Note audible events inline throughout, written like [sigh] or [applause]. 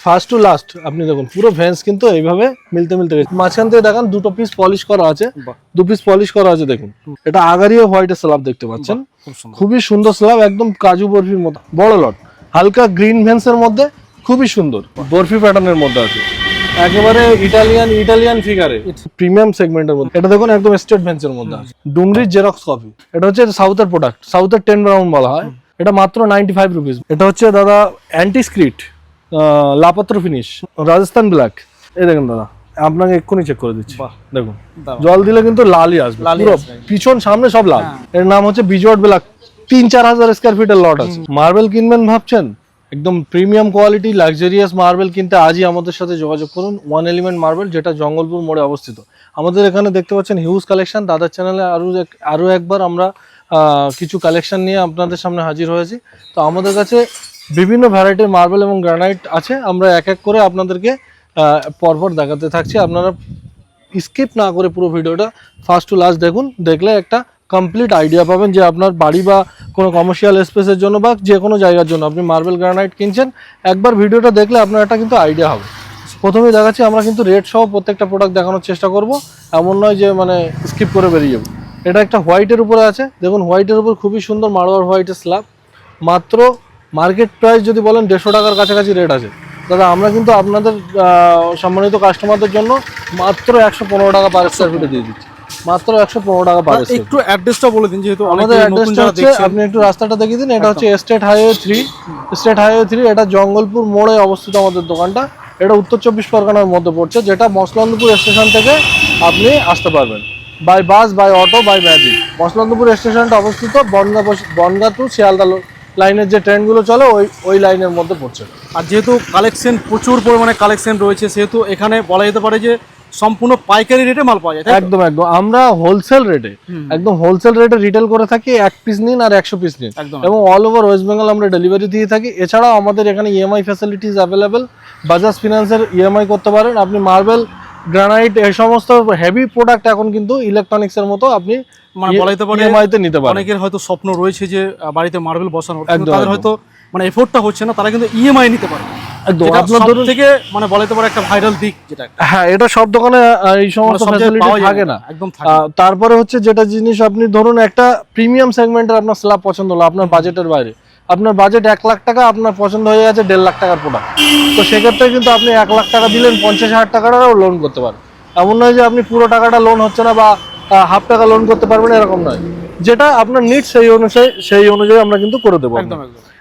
First to last আপনি দেখুন পুরো ভেন্স কিন্তু এইভাবে মিলতে মিলতে গেছে। মাঝখান থেকে দেখেন দুটো পিস পলিশ করা আছে। দু পিস পলিশ করা আছে দেখুন। এটা আগারিও হোয়াইট স্ল্যাব দেখতে পাচ্ছেন। খুবই সুন্দর স্ল্যাব একদম কাজু বরফির মতো। বড় লট হালকা গ্রিন ভেন্সের মধ্যে খুবই সুন্দর। বরফি প্যাটার্নের মধ্যে আছে। একেবারে ইটালিয়ান ইটালিয়ান ফিগারে প্রিমিয়াম সেগমেন্টের মধ্যে। এটা দেখুন একদম স্টেট ভেন্সের মধ্যে আছে। ডুংরির জেরক্স কফি এটা হচ্ছে সাউথের প্রোডাক্ট সাউথের টেন ব্রাউন বলা হয়। এটা মাত্র নাইনটি ফাইভ রুপিস এটা হচ্ছে দাদা অ্যান্টি স্ক্রিট লাপাত্র ফিনিশ রাজস্থান ব্ল্যাক এই দেখুন দাদা আপনাকে এক্ষুনি চেক করে দিচ্ছি। দেখুন। জল দিলে কিন্তু লালই আসবে পুরো পিছন সামনে সব লাল। হ্যাঁ। এর নাম হচ্ছে বিজওয়ার্ড ব্ল্যাক তিন চার হাজার স্কোয়ার ফিটের লট আছে। মার্বেল কিনবেন ভাবছেন? একদম প্রিমিয়াম কোয়ালিটি লাক্সারিয়াস মার্বেল কিনতে আজই আমাদের সাথে যোগাযোগ করুন। ওয়ান এলিমেন্ট মার্বেল যেটা জঙ্গলপুর মোড়ে অবস্থিত। আমাদের এখানে দেখতে পাচ্ছেন হিউজ কালেকশন দাদার চ্যানেলে আরও আরও একবার আমরা কিছু কালেকশন নিয়ে আপনাদের সামনে হাজির হয়েছি। তো আমাদের কাছে বিভিন্ন ভ্যারাইটির মার্বেল এবং গ্রানাইট আছে। আমরা এক এক করে আপনাদেরকে পরপর দেখাতে থাকছি। আপনারা স্কিপ না করে পুরো ভিডিওটা ফার্স্ট টু লাস্ট দেখুন। দেখলে একটা কমপ্লিট আইডিয়া পাবেন যে আপনার বাড়ি বা কোনো কমার্শিয়াল স্পেসের জন্য বা যে কোনো জায়গার জন্য আপনি মার্বেল গ্রানাইট কিনছেন। একবার ভিডিওটা দেখলে আপনার একটা কিন্তু আইডিয়া হবে। প্রথমে দেখাচ্ছি, আমরা কিন্তু রেট সহ প্রত্যেকটা প্রোডাক্ট দেখানোর চেষ্টা করব। এমন নয় যে মানে স্কিপ করে বেরিয়ে যাব। এটা একটা হোয়াইটের উপরে আছে। দেখুন হোয়াইটের উপর খুবই সুন্দর মারোয়ার হোয়াইটের স্ল্যাব মাত্র মার্কেট প্রাইস যদি বলেন দেড়শো টাকার কাছাকাছি রেট আছে। দাদা আমরা কিন্তু আপনাদের সম্মানিত কাস্টমারদের জন্য মাত্র একশো পনেরো টাকা পার স্কোয়ার ফিটে দিয়ে দিচ্ছি। মাত্র একশো পনেরো টাকা পার একটু অ্যাড্রেসটা বলে দিন যেহেতু আমাদের অ্যাড্রেসটা হচ্ছে আপনি একটু রাস্তাটা দেখিয়ে দিন এটা হচ্ছে state highway three state highway three এটা জঙ্গলপুর মোড়ে অবস্থিত আমাদের দোকানটা। এটা উত্তর চব্বিশ পরগনার মধ্যে পড়ছে যেটা মসলন্দপুর স্টেশন থেকে আপনি আসতে পারবেন। By bus by auto by Magic Masalandpur স্টেশনটা অবস্থিত বনগা বনগা টু শিয়ালদা লাইনের যে ট্রেনগুলো চলে ওই ওই লাইনের মধ্যে পড়ছে। আর যেহেতু কালেকশন প্রচুর পরিমাণে কালেকশন রয়েছে সেহেতু এখানে বলা যেতে পারে যে সম্পূর্ণ পাইকারি রেটে মাল পাওয়া যায় একদম একদম। আমরা হোলসেল রেটে একদম হোলসেল রেটে রিটেল করে থাকি এক পিস নিন আর একশো পিস নিন। এবং অল ওভার ওয়েস্ট বেঙ্গল আমরা ডেলিভারি দিয়ে থাকি। এছাড়াও আমাদের এখানে ইএমআই ফ্যাসিলিটিস অ্যাভেলেবেল বাজাজ ফিনান্সের ইএমআই করতে পারেন। আপনি মার্বেল গ্রানাইট এই সমস্ত হেভি প্রোডাক্ট এখন কিন্তু ইলেকট্রনিক্সের মতো আপনি মানে বলা যেতে পারে নিতে পারেন। অনেকের হয়তো স্বপ্ন রয়েছে যে বাড়িতে মার্বেল বসানোর তাদের হয়তো মানে এফোর্টটা হচ্ছে না তারা কিন্তু ইএমআই নিতে পারে। একদম আপনার ধরুন থেকে মানে পারে একটা ভাইরাল দিক যেটা হ্যাঁ এটা সব দোকানে এই সমস্ত মানে ফ্যাসিলিটি থাকে না। একদম তারপরে হচ্ছে যেটা জিনিস আপনি ধরুন একটা প্রিমিয়াম সেগমেন্টের আপনার স্ল্যাব পছন্দ হলো আপনার বাজেটের বাইরে। আপনার বাজেট এক লাখ টাকা আপনার পছন্দ হয়ে গেছে দেড় লাখ টাকার প্রোডাক্ট তো সেক্ষেত্রে কিন্তু আপনি এক লাখ টাকা দিলেন পঞ্চাশ হাজার টাকাটাও লোন করতে পারেন এমন নয় যে আপনি পুরো টাকাটা লোন হচ্ছে না বা হাফ টাকা লোন করতে পারবেন এরকম নয়। যেটা আপনার নিড সেই অনুযায়ী সেই অনুযায়ী আমরা কিন্তু করে দেবো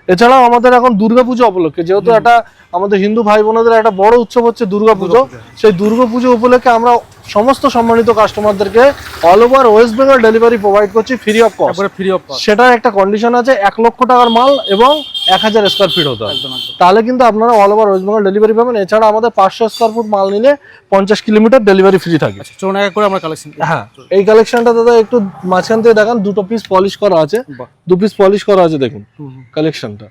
এছাড়াও আমাদের এখন দুর্গাপুজো উপলক্ষে যেহেতু একটা আমাদের হিন্দু ভাই বোনেদের একটা বড় উৎসব হচ্ছে দুর্গাপুজো। সেই দুর্গাপুজো উপলক্ষে আমরা সমস্ত সম্মানিত কাস্টমারদেরকে all over West Bengal delivery provide করছি free of cost free of cost সেটার একটা কন্ডিশন আছে এক লক্ষ টাকার মাল এবং এক হাজার স্কোয়ার ফিট হতে হবে একদম তাহলে কিন্তু আপনারা all over West Bengal delivery পাবেন। এছাড়া আমাদের পাঁচশো স্কোয়ার ফুট মাল নিলে পঞ্চাশ কিলোমিটার ডেলিভারি ফ্রি থাকে। আচ্ছা চলুন এক করে আমরা কালেকশন হ্যাঁ এই কালেকশনটা দাদা একটু মাঝখান থেকে দেখান দুটো পিস পলিশ করা আছে। দু পিস পলিশ করা আছে দেখুন। কালেকশনটা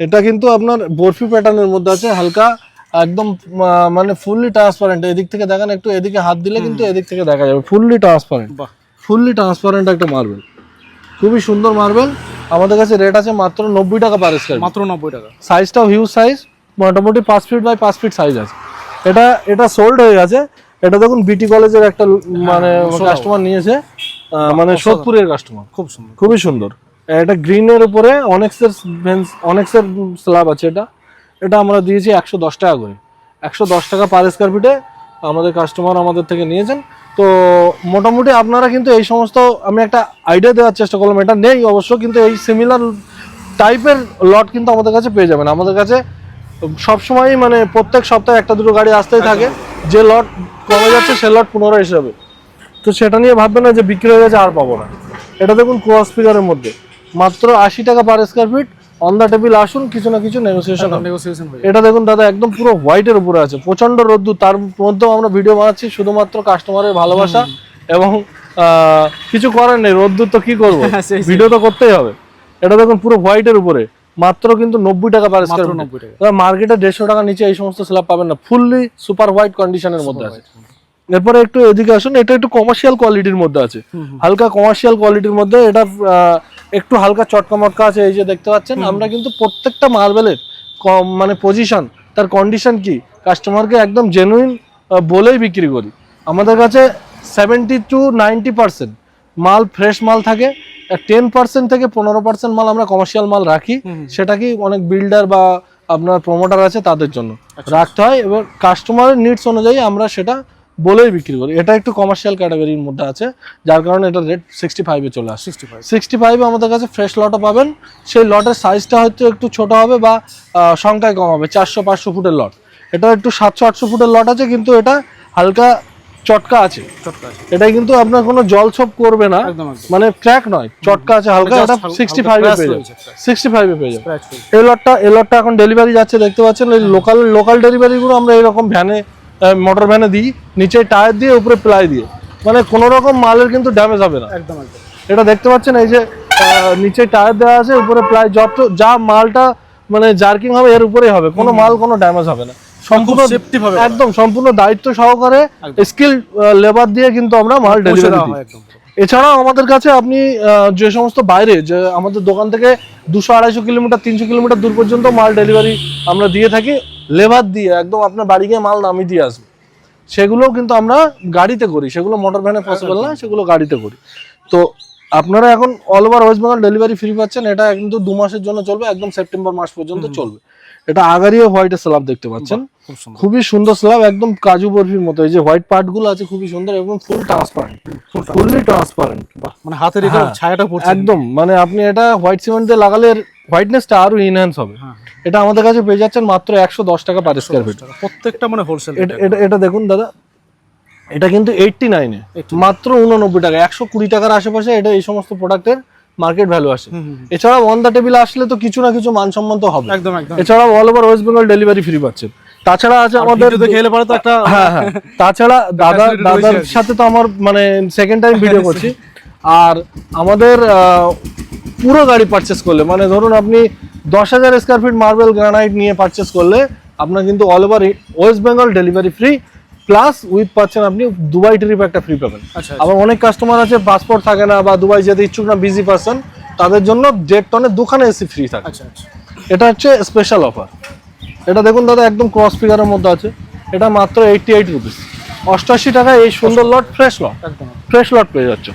এটা কিন্তু আপনার বরফি প্যাটার্নের মধ্যে আছে হালকা একদম মানে ফুললি ট্রান্সপারেন্ট এদিক থেকে দেখেন একটু এদিকে হাত দিলে কিন্তু এদিক থেকে দেখা যাবে। ফুললি ট্রান্সপারেন্ট ফুললি ট্রান্সপারেন্ট একটা মার্বেল খুবই সুন্দর মার্বেল আমাদের কাছে রেট আছে মাত্র নব্বই টাকা পার স্কোয়ার মাত্র নব্বই টাকা। সাইজটাও হিউজ সাইজ মোটামুটি পাঁচ ফিট বাই পাঁচ ফিট সাইজ আছে। এটা এটা সোল্ড হয়ে গেছে। এটা দেখুন বিটি কলেজের একটা মানে কাস্টমার নিয়েছে। আহ, মানে সোদপুরের কাস্টমার খুব সুন্দর। খুবই সুন্দর। এটা গ্রিনের উপরে অনেক্সের অনেক্সের স্ল্যাব আছে এটা। এটা আমরা দিয়েছি একশো দশ টাকা করে। একশো দশ টাকা পার স্কোয়ার ফিটে আমাদের কাস্টমার আমাদের থেকে নিয়েছেন। তো মোটামুটি আপনারা কিন্তু এই সমস্ত আমি একটা আইডিয়া দেওয়ার চেষ্টা করলাম, এটা নেই অবশ্য, কিন্তু এই সিমিলার টাইপের লট কিন্তু আমাদের কাছে পেয়ে যাবেন। আমাদের কাছে সবসময়ই মানে প্রত্যেক সপ্তাহে একটা দুটো গাড়ি আসতেই থাকে। যে লট কমে যাচ্ছে, সে লট পুনরায় হিসাবে তো সেটা নিয়ে ভাববেন না যে বিক্রি হয়ে গেছে আর পাবো না। এটা দেখুন ক্রস ফিগারের মধ্যে। মাত্র আশি টাকা per square feet on the table আসুন কিছু না কিছু নেগোসিয়েশন নেগোসিয়েশন হয়ে এটা দেখুন দাদা একদম পুরো হোয়াইটের উপরে আছে প্রচণ্ড রোদ্দুর তার মধ্যেও আমরা ভিডিও বানাচ্ছি শুধুমাত্র কাস্টমারের ভালোবাসা এবং কিছু করার নেই রোদ্দুর তো কি করব? [laughs] হ্যাঁ। ভিডিও তো করতেই হবে। এটা দেখুন পুরো হোয়াইটের উপরে মাত্র কিন্তু নব্বই টাকা পার স্কোয়ার মার্কেটে দেড়শো টাকা নিচে এই সমস্ত স্ল্যাব পাবেন না ফুললি সুপার হোয়াইট কন্ডিশনের মধ্যে আছে। এরপরে একটু এদিকে আসুন এটা একটু কমার্শিয়াল কোয়ালিটির মধ্যে আছে। হালকা কমার্শিয়াল কোয়ালিটির মধ্যে এটা একটু হালকা চটকা মটকা আছে এই যে দেখতে পাচ্ছেন আমরা কিন্তু প্রত্যেকটা মার্বেলের মানে পজিশন তার কন্ডিশন কি? কাস্টমারকে একদম জেনুইন বলেই বিক্রি করি। আমাদের কাছে সেভেন্টি টু নাইনটি পার্সেন্ট মাল ফ্রেশ মাল থাকে টেন পার্সেন্ট থেকে পনেরো পার্সেন্ট মাল আমরা কমার্শিয়াল মাল রাখি। সেটা কি অনেক বিল্ডার বা আপনার প্রমোটার আছে তাদের জন্য রাখতে হয় এবার কাস্টমারের নিডস অনুযায়ী আমরা সেটা বলেই বিক্রি করি। এটা একটু কমার্শিয়াল ক্যাটাগরির মধ্যে আছে যার কারণে এটা রেট সিক্সটি ফাইভে চলে আসে। সিক্সটি ফাইভ সিক্সটি ফাইভে আমাদের কাছে ফ্রেশ লটও পাবেন। সেই লটের সাইজটা হয়তো একটু ছোট হবে বা সংখ্যায় কম হবে চারশো পাঁচশো ফুটের লট এটা একটু সাতশো আটশো ফুটের লট আছে কিন্তু এটা হালকা চটকা আছে। এটা কিন্তু আপনার কোনো জল ছোপ করবে না। মানে ক্র্যাক নয় চটকা আছে হালকা এটা সিক্সটি ফাইভে পেয়ে যাবে সিক্সটি ফাইভে পেয়ে যাবে এই লটটা এই লটটা এখন ডেলিভারি যাচ্ছে দেখতে পাচ্ছেন এই লোকাল লোকাল ডেলিভারিগুলো আমরা এরকম ভ্যানে মোটর ভ্যানে দিই নিচে টায়ার দিয়ে উপরে প্লাই দিয়ে। মানে কোনো রকম মালের কিন্তু ড্যামেজ হবে না। একদম এটা দেখতে পাচ্ছেন এই যে নিচে টায়ার দেওয়া আছে উপরে প্লাই যত যা মালটা মানে জার্কিং হবে এর উপরেই হবে। কোনো মাল কোনো ড্যামেজ হবে না। সম্পূর্ণ safety ভাবে একদম সম্পূর্ণ দায়িত্ব সহকারে স্কিল লেবার দিয়ে কিন্তু আমরা মাল ডেলিভারি দিই। এছাড়াও আমাদের কাছে আপনি যে সমস্ত বাইরে যে আমাদের দোকান থেকে দুশো আড়াইশো কিলোমিটার তিনশো কিলোমিটার দূর পর্যন্ত মাল ডেলিভারি আমরা দিয়ে থাকি। লেবার দিয়ে একদম আপনার বাড়ি গিয়ে মাল নামিয়ে দিয়ে আসবে। সেগুলোও কিন্তু আমরা গাড়িতে করি সেগুলো মোটর ভ্যানে পসিবল না সেগুলো গাড়িতে করি। তো আপনারা এখন all over West Bengal delivery free পাচ্ছেন এটা কিন্তু দু মাসের জন্য চলবে একদম সেপ্টেম্বর মাস পর্যন্ত চলবে। এটা আগারিও হোয়াইটের স্ল্যাব দেখতে পাচ্ছেন। খুবই সুন্দর স্ল্যাব একদম কাজু বরফির মতো। এই যে হোয়াইট পার্টগুলো আছে খুবই সুন্দর এবং ফুল ট্রান্সপারেন্ট ফুললি ট্রান্সপারেন্ট মানে হাতে রেখে হ্যাঁ। ছায়াটা পড়ছে। একদম। মানে আপনি এটা হোয়াইট সিমেন্ট দিয়ে লাগালে হোয়াইটনেসটা আরও ইনহ্যান্স হবে। হ্যাঁ। এটা আমাদের কাছে পেয়ে যাচ্ছেন মাত্র একশো দশ টাকা পার স্কোয়ার ফিট প্রত্যেকটা মানে হোলসেল এটা এটা এটা দেখুন দাদা। এটা কিন্তু এইটটি নাইনে মাত্র উননব্বই টাকা। একশো কুড়ি টাকার আশেপাশে এটা এই সমস্ত প্রোডাক্টের মার্কেট ভ্যালু আসে। এছাড়া অন দ্য টেবিল আসলে তো কিছু না কিছু মানসম্মত হবে। একদম একদম। এছাড়া all over West Bengal delivery free পাচ্ছেন। তাছাড়া আছে আমাদের এলে পরে তো একটা হ্যাঁ হ্যাঁ। [laughs] তাছাড়া দাদা দাদার। সাথে তো আমার মানে সেকেন্ড টাইম ভিডিও করছি। আর আমাদের পুরো গাড়ি পারচেস করলে মানে ধরুন আপনি দশ হাজার স্কোয়ার ফিট মার্বেল গ্রানাইট নিয়ে পারচেস করলে আপনার কিন্তু all over West Bengal delivery free plus with পাচ্ছেন আপনি দুবাই ট্রিপ একটা ফ্রি পাবেন আচ্ছা আবার অনেক কাস্টমার আছে পাসপোর্ট থাকে না বা দুবাই যেতে ইচ্ছুক না বিজি পার্সন তাদের জন্য দেড় টনের দুখানে এসি ফ্রি থাকে। আচ্ছা আচ্ছা। এটা হচ্ছে স্পেশাল অফার এটা দেখুন দাদা একদম ক্রস ফিগারের মধ্যে আছে। এটা মাত্র এইটটি এইট রুপিস অষ্টআশি টাকায় এই সুন্দর lot fresh lot fresh lot পেয়ে যাচ্ছে।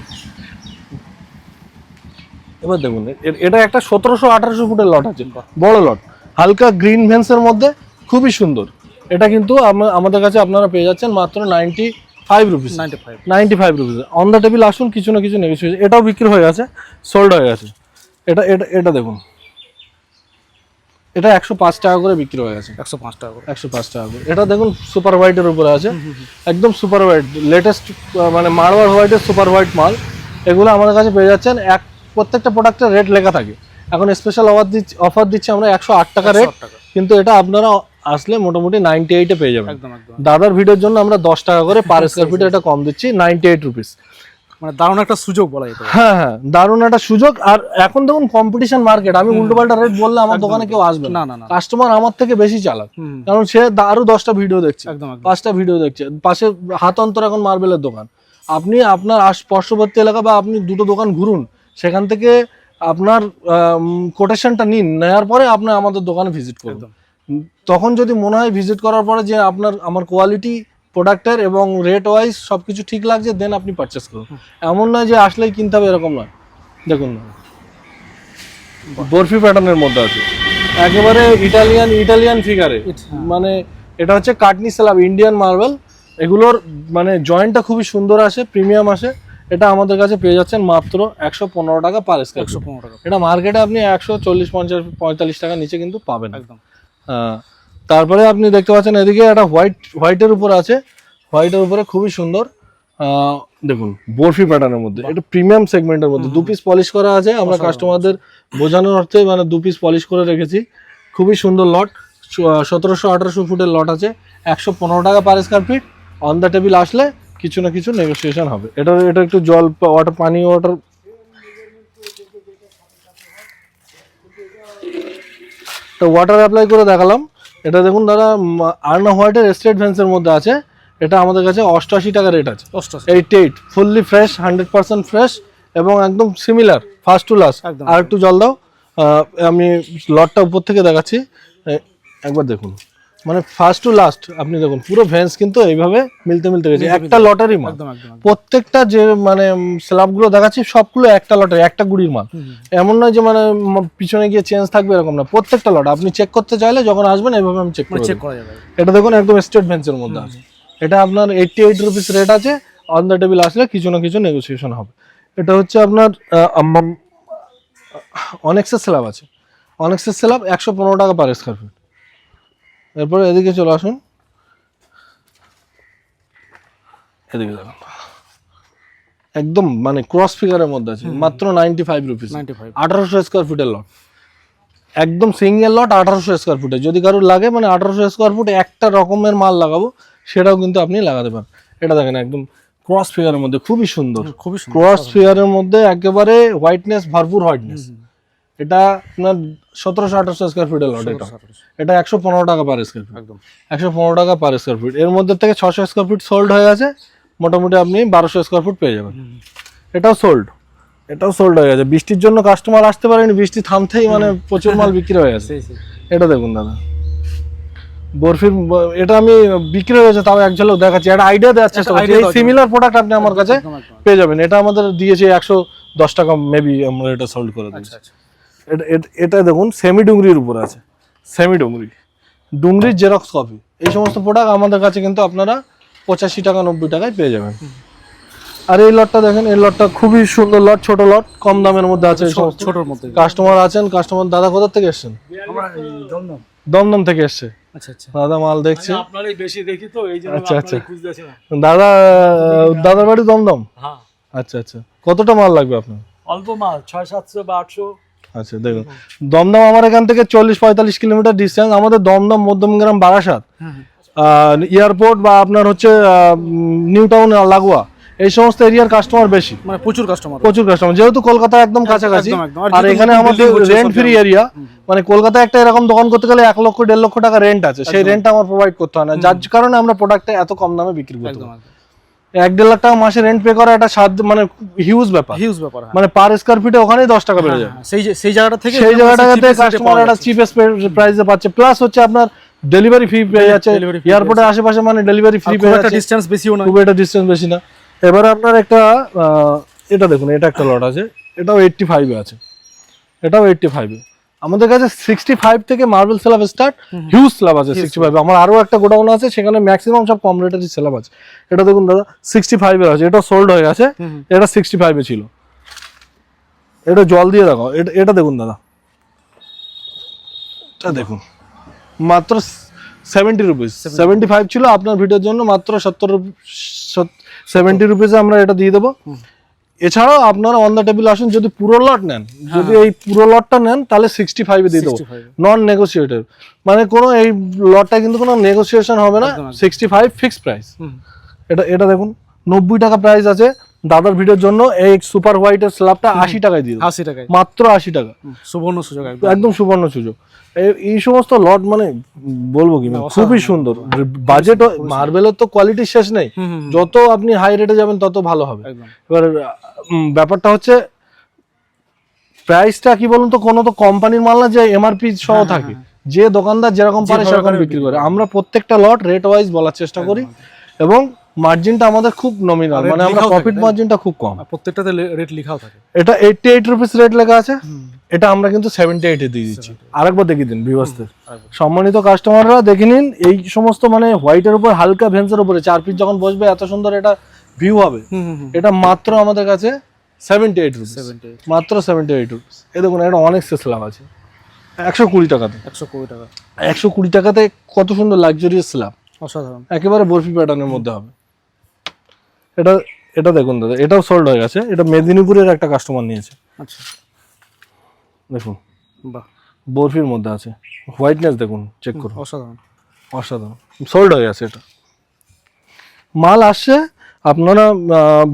এবার দেখুন এটা একটা সতেরোশো আঠারোশো ফুটের লট আছে। বড় লট হালকা গ্রিন ভেন্সের মধ্যে খুবই সুন্দর। এটা কিন্তু আমাদের কাছে আপনারা পেয়ে যাচ্ছেন মাত্র ninety five rupees ninety five ninety five rupees on the table আসুন কিছু না কিছু নেগোসিয়েশন এটাও বিক্রি হয়ে গেছে সোল্ড হয়ে গেছে। এটা এটা এটা দেখুন। এটা একশো পাঁচ টাকা করে বিক্রি হয়ে গেছে। একশো পাঁচ টাকা করে। একশো পাঁচ টাকা করে। এটা দেখুন সুপার হোয়াইটের উপরে আছে। একদম সুপার হোয়াইট লেটেস্ট মানে মারওয়ার হোয়াইটের সুপার হোয়াইট মাল। এগুলো আমাদের কাছে পেয়ে যাচ্ছেন। এক প্রত্যেকটা প্রোডাক্টের রেট লেখা থাকে। এখন স্পেশাল অফার দিচ্ছি অফার দিচ্ছি আমরা একশো আট টাকা রেট কিন্তু এটা আপনারা আসলে মোটামুটি নাইনটি এইটে পেয়ে যাবেন। দাদার ভিডিওর জন্য আমরা দশ টাকা করে পার স্কোয়ার ফিটে এটা কম দিচ্ছি নাইনটি এইট রুপিস মানে দারুণ একটা সুযোগ বলা যেতে হ্যাঁ হ্যাঁ দারুণ একটা সুযোগ। আর এখন দেখুন কম্পিটিশন মার্কেট আমি উল্টো পাল্টা রেট বললে আমার দোকানে কেউ আসবে না। না কাস্টমার আমার থেকে বেশি চালাক। কারণ সে আরও দশটা ভিডিও দেখছে। পাঁচটা ভিডিও দেখছে। পাশে হাত অন্তর এখন মার্বেলের দোকান। আপনি আপনার পার্শ্ববর্তী এলাকা বা আপনি দুটো দোকান ঘুরুন সেখান থেকে আপনার কোটেশনটা নিন নেওয়ার পরে আপনি আমাদের দোকানে ভিজিট করুন। তখন যদি মনে হয় ভিজিট করার পরে যে আপনার আমার কোয়ালিটি প্রোডাক্টের এবং রেট ওয়াইজ সব কিছু ঠিক লাগছে দেন আপনি পারচেস করুন। এমন নয় যে আসলেই কিনতে হবে এরকম নয়। দেখুন না বরফি প্যাটার্নের মধ্যে আছে। একেবারে ইটালিয়ান ইটালিয়ান ফিগারে মানে এটা হচ্ছে কাটনি স্ল্যাব ইন্ডিয়ান মার্বেল এগুলোর মানে জয়েন্টটা খুবই সুন্দর আসে প্রিমিয়াম আসে। এটা আমাদের কাছে পেয়ে যাচ্ছেন মাত্র একশো পনেরো টাকা পার স্কোয়ার একশো পনেরো টাকা। এটা মার্কেটে আপনি একশো চল্লিশ পঞ্চাশ পঁয়তাল্লিশ টাকা নিচে কিন্তু পাবেন। একদম। তারপরে আপনি দেখতে পাচ্ছেন এদিকে একটা হোয়াইট হোয়াইটের উপর আছে। হোয়াইটের উপরে খুবই সুন্দর দেখুন বরফি প্যাটার্নের মধ্যে। এটা প্রিমিয়াম সেগমেন্টের মধ্যে। দু পিস পলিশ করা আছে। আমরা কাস্টমারদের বোঝানোর অর্থে মানে দু পিস পলিশ করে রেখেছি। খুবই সুন্দর লট সতেরোশো আঠারোশো ফুটের লট আছে। একশো পনেরো টাকা per square feet on the table আসলে কিছু না কিছু নেগোসিয়েশন হবে। এটা এটা একটু জল ওয়াটার পানি ওয়াটার তো ওয়াটার অ্যাপ্লাই করে দেখালাম। এটা দেখুন দাদা আর্না হোয়াইটের স্টেট ভ্যান্সের মধ্যে আছে। এটা আমাদের কাছে অষ্টআশি টাকা রেট আছে। Eight eight fully fresh hundred percent fresh এবং একদম সিমিলার ফার্স্ট টু লাস্ট আর একটু জল দাও। আমি লটটা উপর থেকে দেখাচ্ছি। একবার দেখুন। মানে ফার্স্ট টু লাস্ট আপনি দেখুন পুরো ভেন্স কিন্তু এইভাবে মিলতে মিলতে গেছে। একটা লটারি মাল। প্রত্যেকটা যে মানে স্ল্যাবগুলো দেখাচ্ছি সবগুলো একটা লটারি একটা গুড়ির মাল। এমন নয় যে মানে পিছনে গিয়ে চেঞ্জ থাকবে এরকম না। প্রত্যেকটা লট আপনি চেক করতে চাইলে যখন আসবেন এইভাবে আমি চেক মানে করে যাবে। এটা দেখুন একদম স্টেট ভেন্সের মধ্যে আছে। এটা আপনার এইটটি এইট রুপিস রেট আছে। অন দ্য টেবিল আসলে কিছু না কিছু নেগোসিয়েশন হবে। এটা হচ্ছে আপনার অনেক্সের স্ল্যাব আছে। অনেক্সের স্ল্যাব একশো পনেরো টাকা পার স্কোয়ার ফিট এরপরে এদিকে চলে আসুন। এদিকে দেখুন। একদম মানে ক্রস ফিগারের মধ্যে আছে। মাত্র নাইনটি ফাইভ রুপিস আঠারোশো স্কোয়ার ফিটের লট একদম সিঙ্গেল লট আঠারোশো স্কোয়ার ফুটে যদি কারোর লাগে মানে আঠারোশো স্কোয়ার ফুট একটা রকমের মাল লাগাবো সেটাও কিন্তু আপনি লাগাতে পারেন। এটা দেখেন একদম ক্রস ফিগারের মধ্যে। খুবই সুন্দর। খুবই সুন্দর। ক্রস ফিগারের মধ্যে একেবারে হোয়াইটনেস ভরপুর হোয়াইটনেস এটা আপনার সতেরোশো আঠারোশো স্কোয়ার ফিটের লট এটা। এটা একশো পনেরো টাকা পার স্কোয়ার ফিট একদম। একশো পনেরো টাকা পার স্কোয়ার ফিট এর মধ্যে থেকে ছশো স্কোয়ার ফিট সোল্ড হয়ে গেছে মোটামুটি আপনি বারোশো স্কোয়ার ফুট পেয়ে যাবেন। এটাও সোল্ড এটাও সোল্ড হয়ে গেছে। বৃষ্টির জন্য কাস্টমার আসতে পারেনি। বৃষ্টি থামতেই মানে প্রচুর মাল বিক্রি হয়ে গেছে। [laughs] এটা দেখুন দাদা। বরফির এটা আমি বিক্রি হয়ে গেছে তাও এক ঝলক দেখাচ্ছি। একটা আইডিয়া দেওয়ার চেষ্টা করছি। এই সিমিলার প্রোডাক্ট আপনি আমার কাছে পেয়ে যাবেন। এটা আমাদের দিয়েছে একশো দশ টাকা মেবি আমরা এটা সোল্ড করে আচ্ছা। এটা এটা- দেখুন সেমি ডুংরির উপর আছে। সেমি ডুংরি। ডুংরির জেরক্স কপি এই সমস্ত প্রোডাক্ট আমাদের কাছে কিন্তু আপনারা পঁচাশি টাকা নব্বই টাকায় পেয়ে যাবেন। আর এই লটটা দেখেন এই লটটা খুবই সুন্দর লট ছোট লট কম দামের মধ্যে আছে ছোটোর মধ্যে। কাস্টমার আছেন কাস্টমার দাদা কোথা থেকে এসছেন? দমদম। দমদম থেকে এসছে। আচ্ছা আচ্ছা। দাদা মাল দেখছে। আপনারই বেশি দেখি তো এই জন্য আচ্ছা, আচ্ছা। দাদা দাদার বাড়ি দমদম? হ্যাঁ। আচ্ছা আচ্ছা। কতটা মাল লাগবে আপনার? অল্প মাল ছয় সাতশো বা আটশো। আচ্ছা দেখুন। দমদম আমার এখান থেকে চল্লিশ পঁয়তাল্লিশ কিলোমিটার ডিস্টেন্স আমাদের দমদম মধ্যমগ্রাম বারাসাত। এয়ারপোর্ট বা আপনার হচ্ছে নিউ টাউন লাগোয়া। এই সমস্ত এরিয়ার কাস্টমার বেশি। মানে প্রচুর কাস্টমার প্রচুর কাস্টমার যেহেতু কলকাতা একদম কাছাকাছি। আর এখানে আমাদের রেন্ট ফ্রি এরিয়া মানে কলকাতায় একটা এরকম দোকান করতে গেলে এক লক্ষ দেড় লক্ষ টাকা রেন্ট আছে। সেই রেন্টটা আমার প্রোভাইড করতে হয় না। যার কারণে আমরা প্রোডাক্টটা এত কম দামে বিক্রি করতে এক দেড় লাখ টাকা মাসে রেন্ট পে করা একটা সাধ্য মানে হিউজ ব্যাপার। হিউজ ব্যাপার হ্যাঁ। মানে পার স্কোয়ার ফিটে ওখানেই দশ টাকা বেড়ে যায় হ্যাঁ, সেই সেই জায়গাটা থেকে সেই জায়গাটাতে কাস্টমার একটা। চিপেস্ট প্রাইসে পাচ্ছে। প্লাস হচ্ছে আপনার ডেলিভারি ফি পেয়ে যাচ্ছে। এয়ারপোর্টের আশেপাশে মানে ডেলিভারি ফ্রি পেয়ে যাচ্ছে। ডিস্টেন্স বেশিও নয়। খুব একটা ডিস্টেন্স বেশি না। এবারে আপনার একটা এটা দেখুন এটা একটা লট আছে। এটাও এইটটি ফাইভে আছে। এটাও এইটটি ফাইভে আমাদের কাছে সিক্সটি ফাইভ থেকে marble slab start huge slab আছে সিক্সটি ফাইভ আমার আরও একটা গোডাউন আছে সেখানে ম্যাক্সিমাম সব কম রেটের স্ল্যাব আছে এটা দেখুন দাদা সিক্সটি ফাইভের আছে এটা সোল্ড হয়ে গেছে। এটা সিক্সটি ফাইভে ছিল। এটা জল দিয়ে দেখো এটা এটা দেখুন দাদা। এটা দেখুন। মাত্র সেভেন্টি রুপিস সেভেন্টি ফাইভ ছিল আপনার ভিডিওর জন্য মাত্র সত্তর সেভেন্টি রুপিসে আমরা এটা দিয়ে দেবো। এছাড়াও আপনারা অন দ্য টেবিল আসুন যদি পুরো লট নেন যদি এই পুরো লটটা নেন তাহলে সিক্সটি ফাইভে দিয়ে দেবো। নন নেগোসিয়েটেড মানে কোনো এই লটটা কিন্তু কোনো নেগোসিয়েশন হবে না। সিক্সটি ফাইভ ফিক্সড প্রাইস এটা এটা দেখুন নব্বই টাকা প্রাইস আছে দাদার ভিডিওর জন্য এই সুপার হোয়াইটের স্ল্যাবটা আশি টাকায় দিয়ে আশি টাকায়। মাত্র আশি টাকা। সুবর্ণ সুযোগ একদম। সুবর্ণ সুযোগ। এই- সমস্ত লট মানে বলব কি মানে খুবই সুন্দর। বাজেট মার্বেলের তো কোয়ালিটির শেষ নেই। যত আপনি হাই রেটে যাবেন তত ভালো হবে। এবার ব্যাপারটা হচ্ছে প্রাইসটা কি বলুন তো কোনো তো কোম্পানির মাল না যে এমআরপি সহ থাকে। যে দোকানদার যেরকম পারে সেরকম বিক্রি করে। আমরা প্রত্যেকটা লট রেট ওয়াইজ বলার চেষ্টা করি এবং মার্জিনটা আমাদের খুব নমিনাল মানে আমরা প্রফিট মার্জিনটা খুব কম। প্রত্যেকটাতে রেট লেখাও থাকে। এটা এইটটি এইট রুপিস রেট লেখা আছে এটা আমরা কিন্তু সেভেন্টি এইটে দিয়ে দিচ্ছি। আরেকবার দেখিয়ে দিন ভিউয়ার্সদের। সম্মানিত কাস্টমাররা দেখে নিন এই সমস্ত মানে হোয়াইটের উপর হালকা ভেন্সের উপরে চার পিস যখন বসবে এত সুন্দর এটা ভিউ হবে। এটা মাত্র আমাদের কাছে সেভেন্টি এইট রুপিস মাত্র সেভেন্টি এইট রুপিস এই দেখুন এটা অনেক লাভ আছে। একশো কুড়ি টাকাতে। একশো কুড়ি টাকা। একশো কুড়ি টাকাতে কত সুন্দর লাক্সারিয়াস স্ল্যাব অসাধারণ। একেবারে বরফি প্যাটার্নের মধ্যে হবে। এটা এটা দেখুন দাদা এটাও সোল্ড হয়ে গেছে। এটা মেদিনীপুরের একটা কাস্টমার নিয়েছে। আচ্ছা। দেখুন বাহ। বরফির মধ্যে আছে। হোয়াইটনেস দেখুন চেক করুন। অসাধারণ। অসাধারণ। সোল্ড হয়ে গেছে এটা। মাল আসছে আপনারা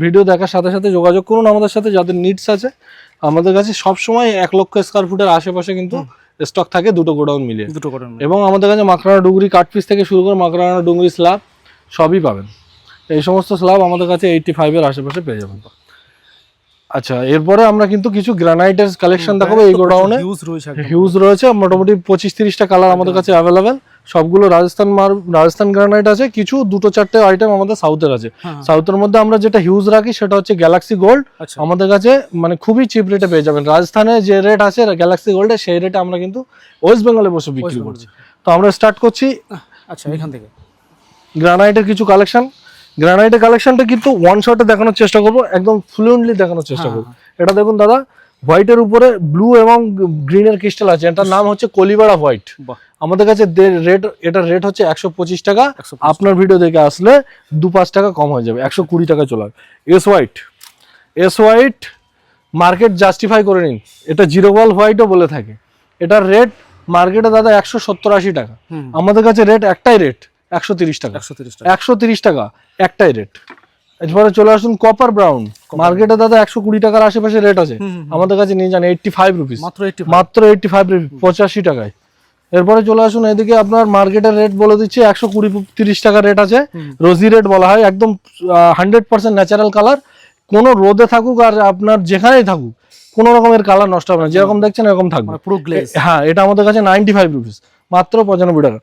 ভিডিও দেখার সাথে সাথে যোগাযোগ করুন আমাদের সাথে যাদের নিডস আছে। আমাদের কাছে সব সময় এক লক্ষ স্কোয়ার ফুটের আশেপাশে কিন্তু স্টক থাকে দুটো গোডাউন মিলিয়ে। দুটো কটন এবং আমাদের কাছে মাকড়ানা ডুগরি কাঠপিস থেকে শুরু করে মাকড়ানা ডুগরি স্ল্যাব সবই পাবেন। এই সমস্ত স্ল্যাব আমাদের কাছে এইটটি ফাইভের আশেপাশে পেয়ে যাবেন। আচ্ছা এরপরে আমরা কিন্তু কিছু গ্রানাইটের কালেকশন দেখাবো এই গোডাউনে। হিউজ রয়েছে মোটামুটি পঁচিশ তিরিশটা কালার আমাদের কাছে অ্যাভেলেবেল সবগুলো রাজস্থান মার রাজস্থান গ্রানাইট আছে কিছু দুটো চারটে আইটেম আমাদের সাউথের আছে। হ্যাঁ, হ্যাঁ। সাউথের মধ্যে আমরা যেটা হিউজ রাখি সেটা হচ্ছে গ্যালাক্সি গোল্ড আচ্ছা। আমাদের কাছে মানে খুবই চিপ রেটে পেয়ে যাবেন। রাজস্থানে যে রেট আছে গ্যালাক্সি গোল্ডে সেই রেটে আমরা কিন্তু ওয়েস্ট বেঙ্গলে বসে বিক্রি করছি। তো আমরা স্টার্ট করছি আচ্ছা এখান থেকে। গ্রানাইটের কিছু কালেকশন গ্রানাইটের কালেকশনটা কিন্তু ওয়ান শটে দেখানোর চেষ্টা করব একদম ফ্লুয়েন্টলি দেখানোর চেষ্টা হ্যাঁ, করব এটা দেখুন দাদা হোয়াইটের উপরে ব্লু এবং গ্রিনের ক্রিস্টাল আছে। এটার নাম হচ্ছে কলিবাড়া হোয়াইট আমাদের কাছে রেট এটার রেট হচ্ছে একশো পঁচিশ টাকা। 125 আপনার ভিডিও দেখে আসলে দু পাঁচ টাকা কম হয়ে যাবে একশো কুড়ি টাকা চলে আসবে S white S white market justify করে নিন। এটা জিরো ওয়াল হোয়াইটও বলে থাকে। এটার রেট মার্কেটে দাদা একশো সত্তর আশি টাকা। আমাদের কাছে রেট একটাই রেট একশো তিরিশ টাকা। একশো তিরিশ টাকা। একশো তিরিশ টাকা একটাই রেট এরপরে চলে আসুন কপার ব্রাউন মার্কেটে দাদা একশো কুড়ি টাকার আশেপাশে রেট আছে। আমাদের কাছে নিয়ে যান এইটটি ফাইভ রুপিস মাত্র এইটটি ফাইভ পঁচাশি টাকায়। এরপরে চলে আসুন এদিকে আপনার মার্কেটের রেট বলে দিচ্ছি একশো কুড়ি তিরিশ টাকা রেট আছে। রোজি রেট বলা হয় একদম হান্ড্রেড পার্সেন্ট ন্যাচারাল কালার কোনো রোদে থাকুক আর আপনার যেখানেই থাকুক কোনো রকমের কালার নষ্ট হবে না। যেরকম দেখছেন এরকম থাকবে। মানে হ্যাঁ এটা আমাদের কাছে নাইনটি ফাইভ রুপিস মাত্র পঁচানব্বই টাকা।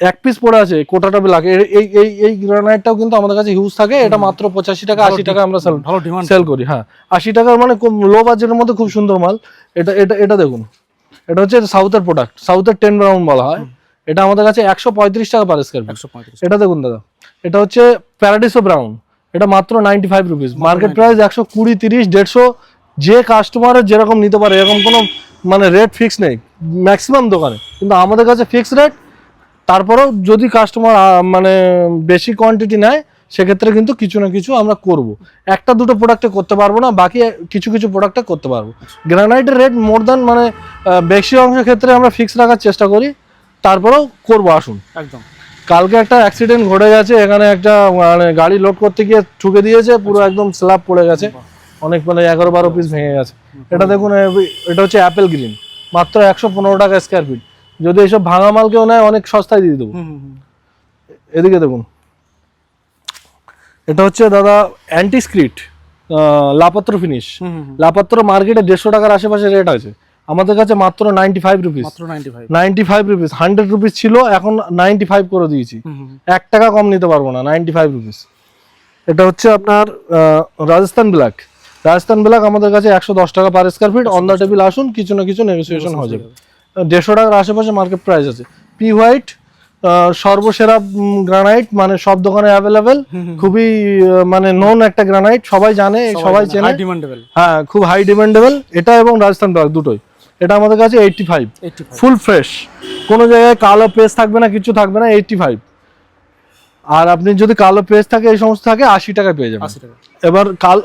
এক পিস পড়ে আছে কোটাটা বিলাক এই এই এই গ্রানাইটটাও কিন্তু আমাদের কাছে হিউজ থাকে এটা মাত্র পঁচাশি টাকা আশি টাকা আমরা সেল ভালো ডিমান্ড সেল করি হ্যাঁ। আশি টাকার মানে লো বাজেটের মধ্যে খুব সুন্দর মাল। এটা এটা এটা দেখুন। এটা হচ্ছে সাউথের প্রোডাক্ট সাউথের টেন ব্রাউন বলা হয়। এটা আমাদের কাছে একশো পঁয়ত্রিশ টাকা পার স্কোয়ার পঁয়ত্রিশ এটা দেখুন দাদা এটা হচ্ছে প্যারাডিসো ব্রাউন এটা মাত্র ninety five rupees market price একশো কুড়ি তিরিশ দেড়শো যে কাস্টমারের যেরকম নিতে পারে এরকম কোনো মানে রেট ফিক্স নেই। ম্যাক্সিমাম দোকানে। কিন্তু আমাদের কাছে ফিক্স রেট তারপরেও যদি কাস্টমার মানে বেশি কোয়ান্টিটি নেয় সেক্ষেত্রে কিন্তু কিছু না কিছু আমরা করব। একটা দুটো প্রোডাক্টে করতে পারব না বাকি কিছু কিছু প্রোডাক্টে করতে পারব। গ্রানাইটের রেট মোর দ্যান মানে বেশি অংশের ক্ষেত্রে আমরা ফিক্স রাখার চেষ্টা করি তারপরেও করব আসুন। একদম। কালকে একটা অ্যাক্সিডেন্ট ঘটে গেছে এখানে একটা মানে গাড়ি লোড করতে গিয়ে ঠুকে দিয়েছে পুরো একদম স্ল্যাব পড়ে গেছে। অনেক মানে এগারো বারো পিস ভেঙে গেছে। এটা দেখুন এটা হচ্ছে অ্যাপেল গ্রিন মাত্র একশো পনেরো টাকা স্কোয়ার ফিট যদি এইসব ভাঙা মাল কেউ নেয় অনেক সস্তায় দিয়ে দেবো। এদিকে দেখুন। এটা হচ্ছে দাদা অ্যান্টি স্ক্রিট লাপাত্র ফিনিশ। লাপাত্র মার্কেটে দেড়শো টাকার আশেপাশে রেট আছে। আমাদের কাছে মাত্র ninety five rupees ninety five rupees hundred rupees ছিল এখন নাইনটি ফাইভ করে দিয়েছি। এক টাকা কম নিতে পারব না নাইনটি ফাইভ রুপিস এটা হচ্ছে আপনার রাজস্থান ব্ল্যাক রাজস্থান ব্ল্যাক আমাদের কাছে একশো দশ টাকা per square feet on the table আসুন কিছু না কিছু নেগোসিয়েশন হয়ে যাবে। দেড়শো টাকার আশেপাশে মার্কেট প্রাইস আছে। পি হোয়াইট সর্বসেরা গ্রানাইট মানে সব দোকানে অ্যাভেলেবেল খুবই মানে নন একটা গ্রানাইট সবাই জানে সবাই চেনে। ডিমান্ডেবল হ্যাঁ খুব হাই ডিমান্ডেবল এটা এবং রাজস্থান ব্লক দুটোই। এটা আমাদের কাছে এইটটি ফাইভ ফুল ফ্রেশ কোনো জায়গায় কালো পেস থাকবে না কিছু থাকবে না এইটটি ফাইভ আর আপনি যদি কালো পেজ থাকে এই সমস্ত থাকে আশি টাকায় পেয়ে যাবেন। এবার কাল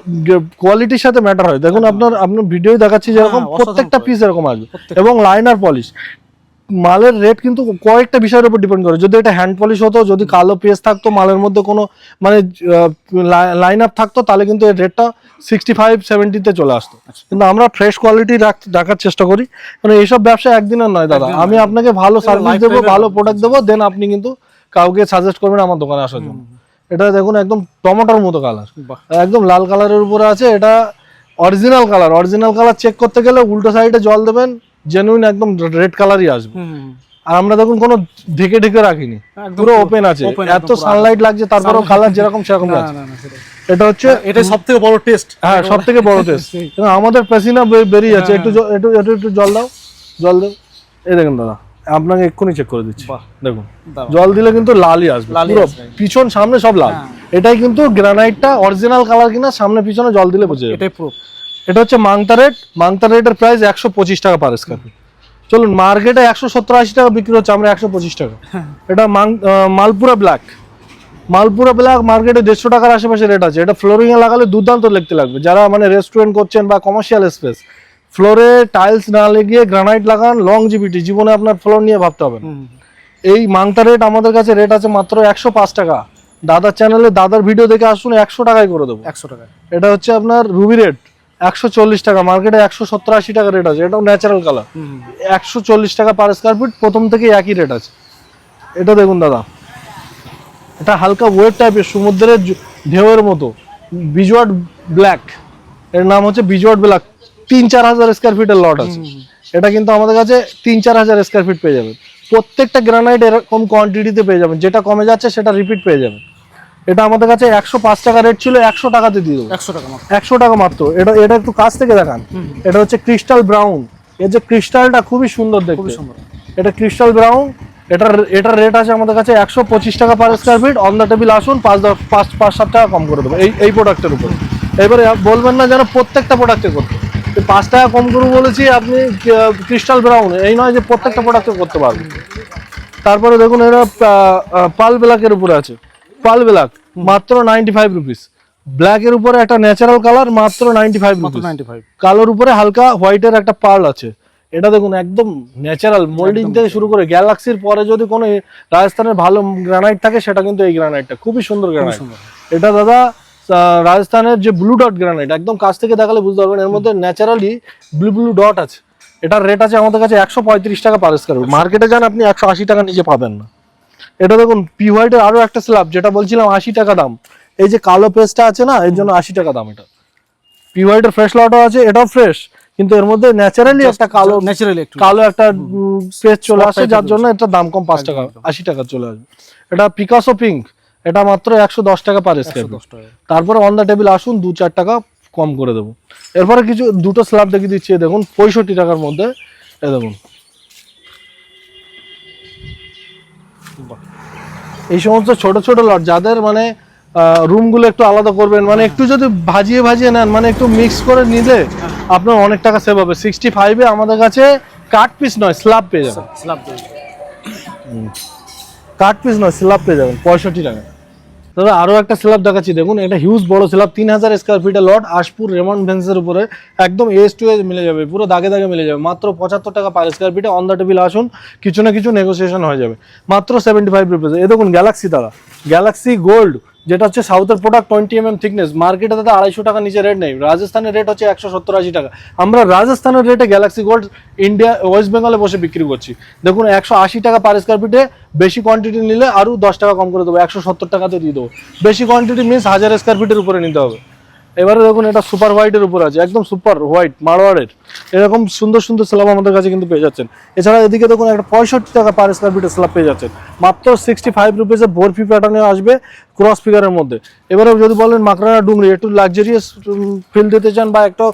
কোয়ালিটির সাথে ম্যাটার হয়। দেখুন আপনার আপনার ভিডিও দেখাচ্ছি যেরকম হ্যাঁ, প্রত্যেকটা পিস এরকম আসবে। এবং লাইনার পলিশ মালের রেট কিন্তু কয়েকটা বিষয়ের উপর ডিপেন্ড করে। যদি এটা হ্যান্ড পলিশ হতো যদি কালো পেজ থাকতো মালের মধ্যে কোনো মানে লাইন আপ থাকতো তাহলে কিন্তু এর রেটটা সিক্সটি ফাইভ সেভেন্টিতে চলে আসতো। আচ্ছা। কিন্তু আমরা ফ্রেশ কোয়ালিটি রাখার চেষ্টা করি। কারণ এইসব ব্যবসা একদিনের নয় দাদা। আমি আপনাকে ভালো সার্ভিস দেবো ভালো প্রোডাক্ট দেবো দেন আপনি কিন্তু কাউকে সাজেস্ট করবেন আমার দোকানে আসার জন্য। এটা দেখুন একদম টমেটোর মতো কালার একদম লাল কালারের উপরে আছে এটা original colour original colour check করতে গেলে উল্টো সাইডে জল দেবেন জেনুইন একদম রেড কালারই আসবে। আর আমরা দেখুন কোনো ঢেকে ঢেকে রাখিনি। পুরো ওপেন আছে। এত সানলাইট লাগছে তারপরেও কালার যেরকম সেরকম আছে এটা হচ্ছে এটা সব থেকে বড় টেস্ট হ্যাঁ সব থেকে বড় টেস্ট [laughs] আমাদের পেসিনা বেরিয়ে যাচ্ছে। একটু জ- একটু একটু একটু জল দাও জল দাও। এই দেখুন দাদা। আপনাকে এক্ষুনি চেক করে দিচ্ছি। দেখুন। জল দিলে কিন্তু লালই আসবে পুরো পিছন সামনে সব লাল। হ্যাঁ। এটাই কিন্তু গ্রানাইটটা অরিজিনাল কালার কিনা সামনে পিছনে জল দিলে বুঝে যাবে। এটাই প্রুফ এটা হচ্ছে মাংতা রেট মাংতা রেটের প্রাইস একশো পঁচিশ টাকা পার স্কোয়ার ফিট চলুন মার্কেটে একশো সত্তর আশি টাকা বিক্রি হচ্ছে আমরা একশো পঁচিশ টাকা। এটা মাং মালপুরা ব্ল্যাক মালপুরা ব্ল্যাক মার্কেটে দেড়শো টাকার আশেপাশে রেট আছে। এটা ফ্লোরিং এ লাগালে দুর্দান্ত দেখতে লাগবে। যারা মানে রেস্টুরেন্ট করছেন বা কমার্শিয়াল স্পেস ফ্লোরে টাইলস না লাগিয়ে গ্রানাইট লাগান লং জিবিটি জীবনে আপনার ফ্লোর নিয়ে ভাবতে হবে এই মাংতা রেট আমাদের কাছে রেট আছে মাত্র একশো পাঁচ টাকা। দাদার চ্যানেলে দাদার ভিডিও দেখে আসুন একশো টাকায় করে দেবো। একশো টাকা এটা হচ্ছে আপনার রুবি রেট একশো চল্লিশ টাকা। মার্কেটে একশো সত্তর আশি টাকা রেট আছে এটাও ন্যাচারাল কালার। একশো চল্লিশ টাকা পার স্কোয়ার ফিট প্রথম থেকে একই রেট আছে। এটা দেখুন দাদা। এটা হালকা ওয়েট টাইপের সমুদ্রের ঢেউয়ের মতো। বিজওয়ার্ড ব্ল্যাক এর নাম হচ্ছে বিজওয়ার্ড ব্ল্যাক তিন চার হাজার স্কোয়ার ফিটের লট আছে। এটা কিন্তু আমাদের কাছে তিন চার হাজার স্কোয়ার ফিট পেয়ে যাবেন। প্রত্যেকটা গ্রানাইট এরকম কোয়ান্টিটিতে পেয়ে যাবেন। যেটা কমে যাচ্ছে সেটা রিপিট পেয়ে যাবেন। এটা আমাদের কাছে একশো পাঁচ টাকা রেট ছিল একশো টাকাতে দিয়ে দেবো। একশো টাকা মাত্র। একশো টাকা মাত্র। এটা এটা একটু কাছ থেকে দেখান। এটা হচ্ছে ক্রিস্টাল ব্রাউন এর যে ক্রিস্টালটা খুবই সুন্দর দেখতে। এটা ক্রিস্টাল ব্রাউন এটার এটার রেট আছে আমাদের কাছে একশো পঁচিশ টাকা per square feet on the table আসুন পাঁচ দশ পাঁচ পাঁচ সাত টাকা কম করে দেবো। এই এই প্রোডাক্টের উপর। এবারে বলবেন না যেন প্রত্যেকটা প্রোডাক্টে করতে। পাঁচ টাকা কম করব বলেছি আপনি ক্রিস্টাল ব্রাউন এই নয় যে প্রত্যেকটা প্রোডাক্টে করতে পারবেন। তারপরে দেখুন এরা পাল ব্ল্যাকের উপরে আছে। পাল ব্ল্যাক মাত্র নাইনটি ফাইভ রুপিস ব্ল্যাকের উপরে একটা ন্যাচারাল কালার মাত্র ninety five rupees ninety five কালোর উপরে হালকা হোয়াইটের একটা পার্ল আছে। এটা দেখুন একদম ন্যাচারাল মোল্ডিং থেকে শুরু করে গ্যালাক্সির পরে যদি কোনো রাজস্থানের ভালো গ্রানাইট থাকে সেটা কিন্তু এই গ্রানাইটটা খুবই সুন্দর গ্রানাইট এটা দাদা রাজস্থানের যে ব্লু ডট গ্রানাইট একদম কাছ থেকে দেখালে বুঝতে পারবেন এর মধ্যে ন্যাচারালি ব্লু ব্লু ডট আছে। এটার রেট আছে আমাদের কাছে একশো পঁয়ত্রিশ টাকা পার স্কোয়ার ফুট মার্কেটে যান আপনি একশো আশি টাকা নিচে পাবেন না। এটা দেখুন পি হোয়াইটের আরও একটা স্ল্যাব যেটা বলছিলাম আশি টাকা দাম। এই যে কালো পেস্টটা আছে না এর জন্য আশি টাকা দাম এটা। পি হোয়াইটের ফ্রেশ লটও আছে এটাও ফ্রেশ কিন্তু এর মধ্যে ন্যাচারালি একটা কালো ন্যাচারালি একটু। কালো একটা পেস্ট চলে আসে যার জন্য এটা দাম কম পাঁচ টাকা আশি টাকা চলে আসবে। এটা পিকাসো পিঙ্ক এটা মাত্র একশো দশ টাকা পার স্কোয়ার তারপরে অন দ্য টেবিল আসুন দু চার টাকা কম করে দেবো। এরপরে কিছু দুটো স্ল্যাব দেখিয়ে দিচ্ছি দেখুন পঁয়ষট্টি টাকার মধ্যে এ দেখুন। এই সমস্ত ছোট ছোট লট যাদের মানে রুমগুলো একটু আলাদা করবেন মানে একটু যদি ভাজিয়ে ভাজিয়ে নেন মানে একটু মিক্স করে নিলে আপনার অনেক টাকা সেভ হবে। সিক্সটি ফাইভে আমাদের কাছে কাট পিস নয় স্ল্যাব পেয়ে যাবেন। স্ল্যাব কাট পিস নয় স্ল্যাব পেয়ে যাবেন পঁয়ষট্টি টাকা। দাদা আরও একটা স্ল্যাব দেখাচ্ছি। দেখুন, এটা হিউজ বড় স্ল্যাব তিন হাজার স্কোয়ার ফিটের লট আশপুর রেমন্ড ভেন্সের উপরে। একদম এস টু এস মিলে যাবে, পুরো দাগে দাগে মিলে যাবে। মাত্র পঁচাত্তর টাকা পার স্কোয়ার ফিটে অন দ্য টেবিল আসুন, কিছু না কিছু নেগোসিয়েশন হয়ে যাবে। মাত্র সেভেন্টি ফাইভ রুপিস এ দেখুন গ্যালাক্সি দাদা গ্যালাক্সি গোল্ড যেটা হচ্ছে সাউথের product twenty M M thickness মার্কেটে দাদা আড়াইশো টাকা, নিচে রেট নেই। রাজস্থানের রেট হচ্ছে একশো সত্তর আশি টাকা। আমরা রাজস্থানের রেটে গ্যালাক্সি গোল্ড ইন্ডিয়া ওয়েস্ট বেঙ্গলে বসে বিক্রি করছি। দেখুন, একশো আশি টাকা পার স্কোয়ার ফিটে বেশি কোয়ান্টিটি নিলে আরও দশ টাকা কম করে দেবো। একশো সত্তর টাকাতে দিয়ে দেবো। বেশি কোয়ান্টিটি মিনস হাজার স্কোয়ার ফিটের উপরে নিতে হবে। এবারে দেখুন, এটা সুপার হোয়াইটের উপর আছে, একদম সুপার হোয়াইট মারোয়ারের এরকম সুন্দর সুন্দর স্ল্যাব আমাদের কাছে কিন্তু পেয়ে যাচ্ছেন। এছাড়া এদিকে দেখুন, একটা পঁয়ষট্টি টাকা পার স্কোয়ার ফিটের স্ল্যাব পেয়ে যাচ্ছেন। মাত্র সিক্সটি ফাইভ রুপিসে বরফি প্যাটার্নে আসবে ক্রস ফিগারের মধ্যে। এবারে যদি বলেন মাকড়ানা ডুংরি, একটু লাক্সারিয়াস ফিল দিতে চান বা একটা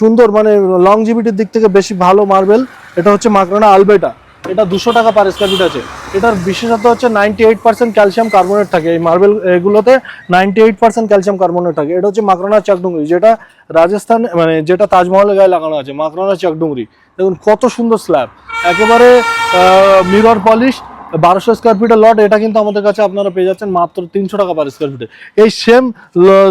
সুন্দর মানে লংজিভিটির দিক থেকে বেশি ভালো মার্বেল এটা হচ্ছে মাকড়ানা আলবেটা। এটা দুশো টাকা পার স্কোয়ার ফিট আছে। এটার বিশেষত হচ্ছে ninety eight percent calcium carbonate থাকে। এই মার্বেল এগুলোতে ninety eight percent calcium carbonate থাকে। এটা হচ্ছে মাকরানা চাকডুংরি, যেটা রাজস্থান মানে যেটা তাজমহলের গায়ে লাগানো আছে মাকরানা চাকডুংরি। দেখুন, কত সুন্দর স্ল্যাব একেবারে মিরর পলিশ বারোশো স্কোয়ার ফিটের লট এটা কিন্তু আমাদের কাছে আপনারা পেয়ে যাচ্ছেন মাত্র তিনশো টাকা পার স্কোয়ার ফিটে এই সেম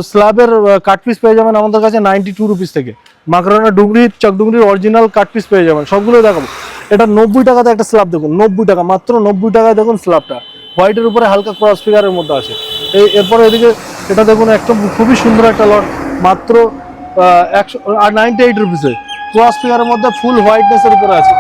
স্ল্যাবের কাট পিস পেয়ে যাবেন আমাদের কাছে নাইনটি টু রুপিস থেকে। মাকরানা ডুংরি, চকডুংরির অরিজিনাল কাট পিস পেয়ে যাবেন। সবগুলো দেখাবো। এটা নব্বই টাকাতে একটা স্ল্যাব দেখুন, নব্বই টাকা, মাত্র নব্বই টাকায় দেখুন স্ল্যাবটা হোয়াইটের উপরে হালকা ক্রস ফিগারের মধ্যে আছে। এই এরপরে এদিকে এটা দেখুন একদম খুবই সুন্দর একটা লট মাত্র একশো আর নাইনটি এইট রুপিসে ক্রস ফিগারের মধ্যে ফুল হোয়াইটনেসের উপরে আছে।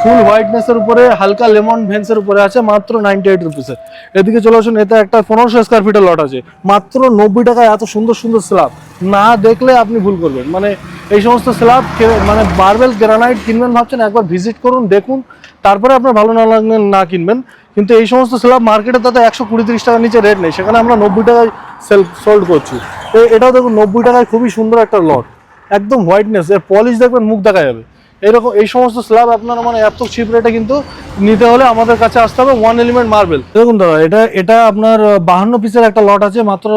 ফুল হোয়াইটনেসের উপরে, হালকা লেমন ভেন্সের উপরে আছে, মাত্র নাইনটি এইট রুপিসে এদিকে চলে আসুন, এতে একটা পনেরোশো স্কোয়ার ফিটের লট আছে। মাত্র নব্বই টাকায় এত সুন্দর সুন্দর স্ল্যাব না দেখলে আপনি ভুল করবেন। মানে এই সমস্ত স্ল্যাব মানে মার্বেল গ্রানাইট কিনবেন ভাবছেন, একবার ভিজিট করুন, দেখুন। তারপরে আপনার ভালো না লাগলে না কিনবেন। কিন্তু এই সমস্ত স্ল্যাব মার্কেটে তাতে একশো কুড়ি তিরিশ টাকার নিচে রেট নেই। সেখানে আমরা নব্বই টাকায় সেল সোল্ড করছি। এটাও দেখুন, নব্বই টাকায় খুবই সুন্দর একটা লট একদম হোয়াইটনেস এর পলিশ দেখবেন, মুখ দেখা যাবে। এরকম এই সমস্ত স্ল্যাব আপনার মানে এত চিপ রেটে কিন্তু নিতে হলে আমাদের কাছে আসতে হবে ওয়ান এলিমেন্ট মার্বেল দেখুন দাদা, এটা এটা আপনার বাহান্ন পিসের একটা লট আছে, মাত্র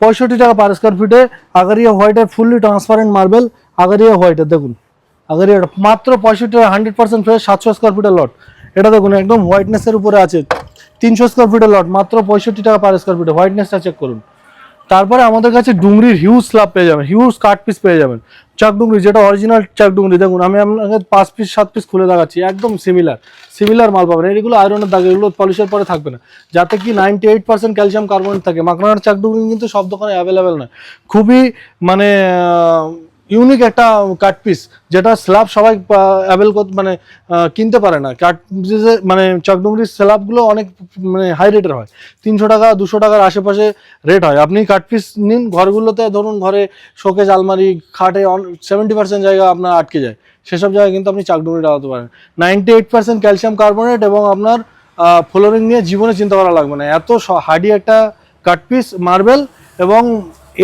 পঁয়ষট্টি টাকা পার স্কোয়ার ফিটে আগারিয়া হোয়াইটের ফুললি ট্রান্সপারেন্ট মার্বেল আগারিয়া হোয়াইটের দেখুন, আগারিয়া মাত্র পঁয়ষট্টি টাকা হান্ড্রেড পার্সেন্ট ফ্রেশ সাতশো স্কোয়ার ফিটের লট এটা দেখুন, একদম হোয়াইটনেসের উপরে আছে, তিনশো স্কোয়ার ফিটের লট মাত্র পঁয়ষট্টি টাকা পার স্কোয়ার ফিটে হোয়াইটনেসটা চেক করুন। তারপরে আমাদের কাছে ডুংরির হিউজ স্ল্যাব পেয়ে যাবেন হিউজ কাট পিস পেয়ে যাবেন। চাক ডুংরি যেটা অরিজিনাল চাক ডুংরি দেখুন, আমি আপনাকে পাঁচ পিস সাত পিস খুলে দেখাচ্ছি, একদম সিমিলার সিমিলার মাল পাবেন। এগুলো আয়রনের দাগ, এগুলো পলিশের পরে থাকবে না। যাতে কি ninety eight percent calcium carbonate থাকে। মাকড়ানার চাক ডুংরি কিন্তু সব দোকানে অ্যাভেলেবেল নয়। খুবই মানে ইউনিক একটা কাট পিস যেটা স্ল্যাব সবাই অ্যাভেল মানে কিনতে পারে না। কাট পিসে মানে চকডুমরির স্ল্যাবগুলো অনেক মানে হাই রেটের হয়। তিনশো টাকা, দুশো টাকার আশেপাশে রেট হয়। আপনি কাট পিস নিন, ঘরগুলোতে ধরুন ঘরে শোকেজ আলমারি, খাটে সেভেন্টি পার্সেন্ট জায়গা আপনার আটকে যায়। সেসব জায়গায় কিন্তু আপনি চাকডুমরি লাগাতে পারেন। Ninety eight percent calcium carbonate এবং আপনার ফ্লোরিং নিয়ে জীবনে চিন্তা করা লাগবে না। এত হার্ডি একটা কাট পিস মার্বেল এবং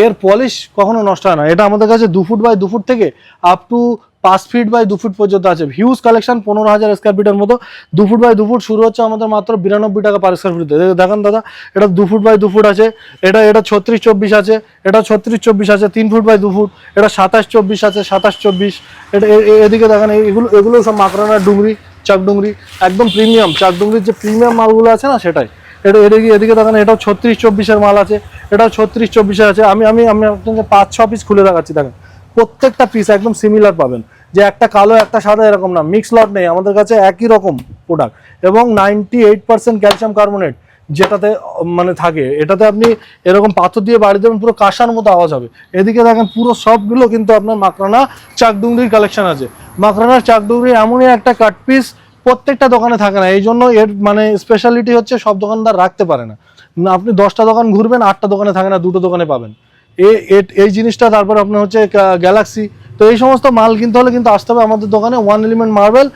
এর পলিশ কখনো নষ্ট হয় না। এটা আমাদের কাছে দু ফুট বাই দু ফুট থেকে আপ টু পাঁচ ফিট বাই দু ফুট পর্যন্ত আছে। হিউজ কালেকশন পনেরো হাজার স্কোয়ার ফিটের মতো। দু ফুট বাই দু ফুট শুরু হচ্ছে আমাদের মাত্র বিরানব্বই টাকা পার স্কোয়ার ফিট দেখেন দাদা, এটা দু ফুট বাই দু ফুট আছে। এটা এটা ছত্রিশ চব্বিশ আছে। এটা ছত্রিশ চব্বিশ আছে। তিন ফুট বাই দু ফুট। এটা সাতাশ চব্বিশ আছে, সাতাশ চব্বিশ। এটা এদিকে দেখেন, এগুলো এগুলো সব মাকড়ানার ডুংরি চাকডুংরি একদম প্রিমিয়াম চাকডুংরির যে প্রিমিয়াম মালগুলো আছে না, সেটাই। এটা এদিকে এদিকে দেখেন, এটাও ছত্রিশ চব্বিশের মাল আছে। এটাও ছত্রিশ, চব্বিশের আছে। আমি আমি আমি আপনাকে পাঁচ, ছ পিস খুলে দেখাচ্ছি, দেখেন। প্রত্যেকটা পিস একদম সিমিলার পাবেন। যে একটা কালো, একটা সাদা এরকম না মিক্স লট নেই। আমাদের কাছে একই রকম প্রোডাক্ট এবং ninety eight percent calcium carbonate যেটাতে মানে থাকে। এটাতে আপনি এরকম পাথর দিয়ে বাড়ি দেবেন, পুরো কাঁসার মতো আওয়াজ হবে। এদিকে দেখেন, পুরো সবগুলো কিন্তু আপনার মাকরানা চাকডুংরির কালেকশন আছে। মাকরানার চাকডুংরি এমনই একটা কাট পিস প্রত্যেকটা দোকানে থাকে না। এই জন্য এর মানে স্পেশালিটি হচ্ছে সব দোকানদার রাখতে পারে না। আপনি দশটা দোকান ঘুরবেন, আটটা দোকানে থাকে না, দুটো দোকানে পাবেন। এই জিনিসটা তারপর আপনার হচ্ছে গ্যালাক্সি তো এই সমস্ত মাল কিনতে হলে কিন্তু আসতে হবে আমাদের দোকানে ওয়ান এলিমেন্ট মার্বেল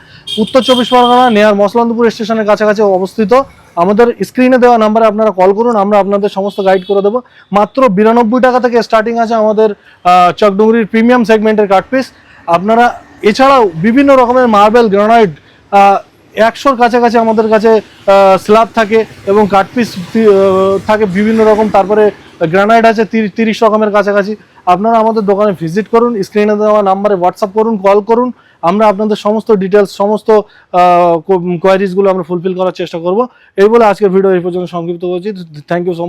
উত্তর চব্বিশ পরগনা নেয়ার মসলান্দপুর স্টেশনের কাছাকাছি অবস্থিত। আমাদের স্ক্রিনে দেওয়া নাম্বারে আপনারা কল করুন, আমরা আপনাদের সমস্ত গাইড করে দেবো। মাত্র বিরানব্বই টাকা থেকে স্টার্টিং আছে আমাদের চকডুংরির প্রিমিয়াম সেগমেন্টের কাটপিস আপনারা, এছাড়াও বিভিন্ন রকমের মার্বেল গ্রানাইট একশোর কাছাকাছি আমাদের কাছে স্ল্যাব থাকে এবং কাঠপিস থাকে বিভিন্ন রকম, তারপরে গ্রানাইট আছে তিরিশ রকমের কাছাকাছি। আপনারা আমাদের দোকানে ভিজিট করুন, স্ক্রিনে দেওয়া নাম্বারে হোয়াটসঅ্যাপ করুন, কল করুন। আমরা আপনাদের সমস্ত ডিটেলস সমস্ত কোয়ারিজগুলো আমরা ফুলফিল করার চেষ্টা করব। এই বলে আজকের ভিডিও এই পর্যন্ত সংক্ষিপ্ত করছি। Thank you so much.